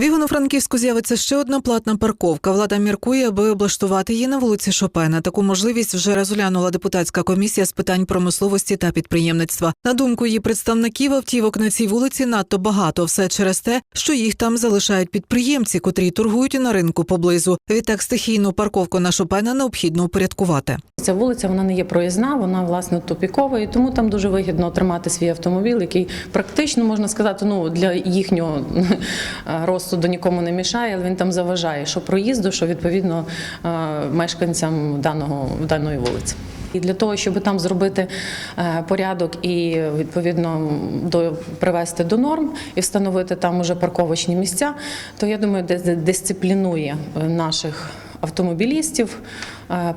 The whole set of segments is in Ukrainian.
В Івано-Франківську з'явиться ще одна платна парковка. Влада міркує, аби облаштувати її на вулиці Шопена. Таку можливість вже розглянула депутатська комісія з питань промисловості та підприємництва. На думку її представників, автівок на цій вулиці надто багато. Все через те, що їх там залишають підприємці, котрі торгують на ринку поблизу. Відтак стихійну парковку на Шопена необхідно упорядкувати. Ця вулиця вона не є проїзна, вона власне тупікова, і тому там дуже вигідно тримати свій автомобіль, який практично можна сказати, ну для їхнього розсуду нікому не мішає, але він там заважає, що проїзду, що відповідно е, мешканцям даного даної вулиці. І для того, щоб там зробити е, порядок і відповідно до привести до норм і встановити там уже парковочні місця, то я думаю, де дисциплінує е, наших автомобілістів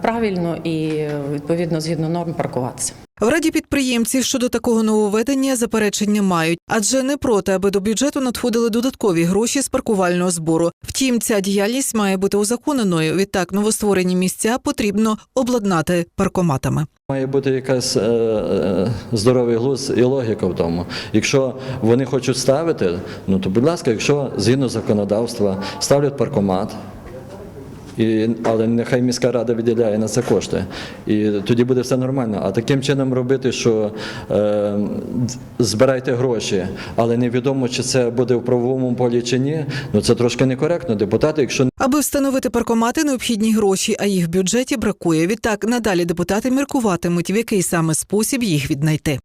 правильно і е, відповідно згідно норм паркуватися. В раді підприємців щодо такого нововведення заперечення мають, адже не проти, аби до бюджету надходили додаткові гроші з паркувального збору. Втім, ця діяльність має бути узаконеною. Відтак, новостворені місця потрібно обладнати паркоматами. Має бути якась е, е, здоровий глузд і логіка в тому. Якщо вони хочуть ставити, ну то будь ласка, якщо згідно законодавства ставлять паркомат. І, але нехай міська рада виділяє на це кошти. І тоді буде все нормально. А таким чином робити, що е, збирайте гроші, але невідомо, чи це буде в правовому полі чи ні, ну це трошки некоректно. Депутати, якщо Аби встановити паркомати, необхідні гроші, а їх бюджеті бракує. Відтак надалі депутати міркуватимуть, в який саме спосіб їх віднайти.